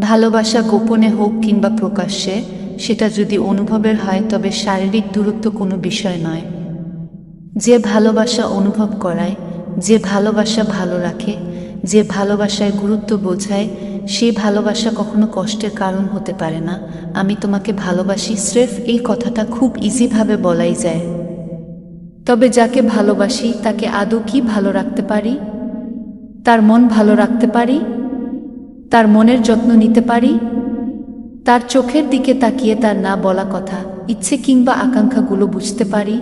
ভালোবাসা গোপনে হোক কিংবা প্রকাশ্যে, সেটা যদি অনুভবের হয়, তবে শারীরিক দূরত্ব কোনো বিষয় নয়। যে ভালোবাসা অনুভব করায়, যে ভালোবাসা ভালো রাখে, যে ভালোবাসায় গুরুত্ব বোঝায়, সেই ভালোবাসা কখনো কষ্টের কারণ হতে পারে না। আমি তোমাকে ভালোবাসি স্রেফ এই কথাটা খুব ইজিভাবে বলাই যায়। তবে যাকে ভালোবাসি, তাকে আদৌ কি ভালো রাখতে পারি? তার মন ভালো রাখতে পারি? তার মনের যত্ন নিতে পারি? তার চোখের দিকে তাকিয়ে তার না বলা কথা, ইচ্ছে কিংবা আকাঙ্ক্ষাগুলো বুঝতে পারি?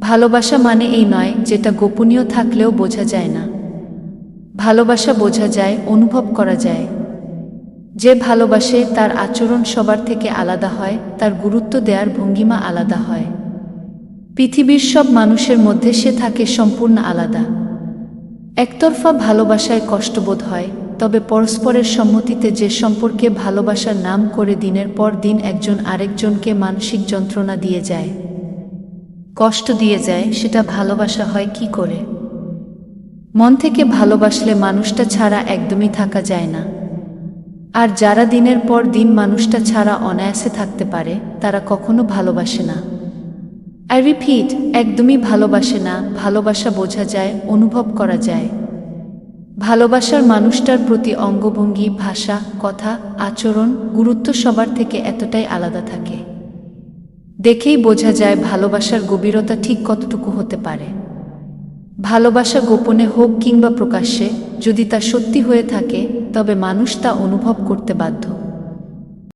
ভালোবাসা মানে এই নয়, যেটা গোপনীয় থাকলেও বোঝা যায় না। ভালোবাসা বোঝা যায়, অনুভব করা যায়। যে ভালোবাসে, তার আচরণ সবার থেকে আলাদা হয়, তার গুরুত্ব দেওয়ার ভঙ্গিমা আলাদা হয়। পৃথিবীর সব মানুষের মধ্যে সে থাকে সম্পূর্ণ আলাদা। একতরফা ভালোবাসায় কষ্টবোধ হয় তবে পরস্পরের সম্মতিতে যে সম্পর্কে ভালোবাসার নাম করে দিনের পর দিন একজন আরেকজনকে মানসিক যন্ত্রণা দিয়ে যায়। কষ্ট দিয়ে যায়, সেটা ভালোবাসা হয় কি করে? মন থেকে ভালোবাসলে মানুষটা ছাড়া একদমই থাকা যায় না। আর যারা দিনের পর দিন মানুষটা ছাড়া অনায়াসে থাকতে পারে, তারা কখনো ভালোবাসে না। আই রিপিট একদমই ভালোবাসে না, ভালোবাসা বোঝা যায়, অনুভব করা যায়। ভালোবাসার মানুষটার প্রতি অঙ্গভঙ্গি, ভাষা, কথা, আচরণ, গুরুত্ব সবার থেকে এতটাই আলাদা থাকে। দেখেই বোঝা যায় ভালোবাসার গভীরতা ঠিক কতটুকু হতে পারে। ভালোবাসা গোপনে হোক কিংবা প্রকাশ্যে, যদি তা সত্যি হয়ে থাকে, তবে মানুষ তা অনুভব করতে বাধ্য।